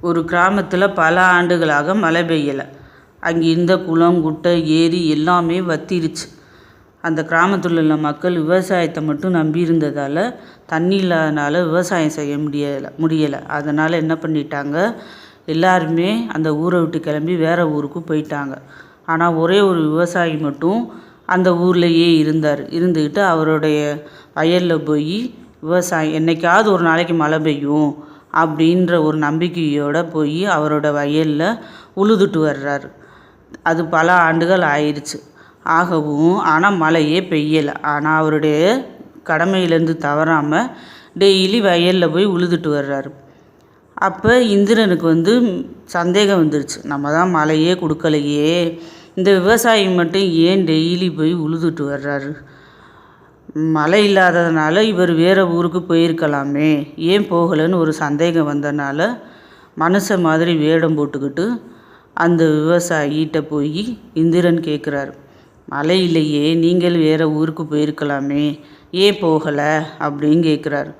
ஒரு கிராமத்தில் பல ஆண்டுகளாக மழை பெய்யலை. அங்கே இருந்த குளம் குட்டை ஏரி எல்லாமே வத்திருச்சு. அந்த கிராமத்தில் உள்ள மக்கள் விவசாயத்தை மட்டும் நம்பி இருந்ததால் தண்ணி இல்லாதனால விவசாயம் செய்ய முடியலை முடியலை. அதனால் என்ன பண்ணிட்டாங்க? எல்லாருமே அந்த ஊரை விட்டு கிளம்பி வேறு ஊருக்கு போயிட்டாங்க. ஆனால் ஒரே ஒரு விவசாயி மட்டும் அந்த ஊர்லேயே இருந்தார். இருந்துக்கிட்டு அவருடைய வயலில் போய் விவசாயம் என்றைக்காவது ஒரு நாளைக்கு மழை பெய்யும். அப்படின்ற ஒரு நம்பிக்கையோடு போய் அவரோட வயலில் உழுதுட்டு வர்றாரு. அது பல ஆண்டுகள் ஆயிடுச்சு ஆகவும் ஆனால் மழையே பெய்யலை. ஆனால் அவருடைய கடமையிலேருந்து தவறாமல் டெய்லி வயலில் போய் உழுதுட்டு வர்றாரு. அப்போ இந்திரனுக்கு வந்து சந்தேகம் வந்துருச்சு. நம்ம தான் மழையே கொடுக்கலையே. இந்த விவசாயி மட்டும் ஏன் டெய்லி போய் உழுதுட்டு வர்றாரு? மழை இல்லாததுனால இவர் வேறு ஊருக்கு போயிருக்கலாமே. ஏன் போகலைன்னு ஒரு சந்தேகம் வந்தனால மனுஷன் மாதிரி வேடம் போட்டுக்கிட்டு அந்த விவசாயிகிட்ட போய் இந்திரன் கேட்குறாரு மழை இல்லையே நீங்கள் வேறு ஊருக்கு போயிருக்கலாமே. ஏன் போகலை? அப்படின்னு கேட்குறாரு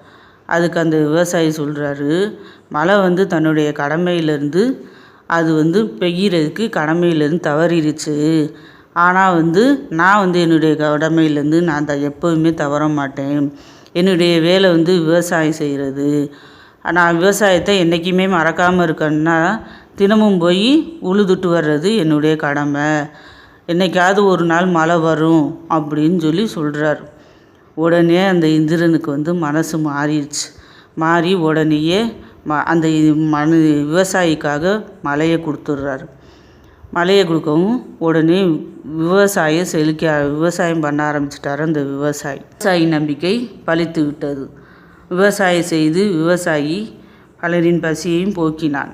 அதுக்கு அந்த விவசாயி சொல்கிறாரு மழை வந்து தன்னுடைய கடமையிலேருந்து அது வந்து பெய்கிறதுக்கு கடமையிலேருந்து தவறிடுச்சு ஆனால் வந்து நான் வந்து என்னுடைய கடமையிலேருந்து நான் த எப்போவுமே தவற மாட்டேன். என்னுடைய வேலை வந்து விவசாயம் செய்கிறது நான் விவசாயத்தை என்றைக்குமே மறக்காமல் இருக்கேன்னா தினமும் போய் உழுதுட்டு வர்றது என்னுடைய கடமை. என்னைக்காவது ஒரு நாள் மழை வரும் அப்படின்னு சொல்லி சொல்கிறார் உடனே அந்த இந்திரனுக்கு வந்து மனசு மாறிடுச்சு. மாறி உடனேயே ம அந்த மனு விவசாயிக்காக மழையை கொடுத்துட்றாரு. மழையை கொடுக்கவும் உடனே விவசாயம் செழிக்க விவசாயம் பண்ண ஆரம்பிச்சிட்டார் அந்த விவசாயி. விவசாயி நம்பிக்கை பலித்து விட்டது விவசாயம் செய்து விவசாயி பலரின் பசியையும் போக்கினான்.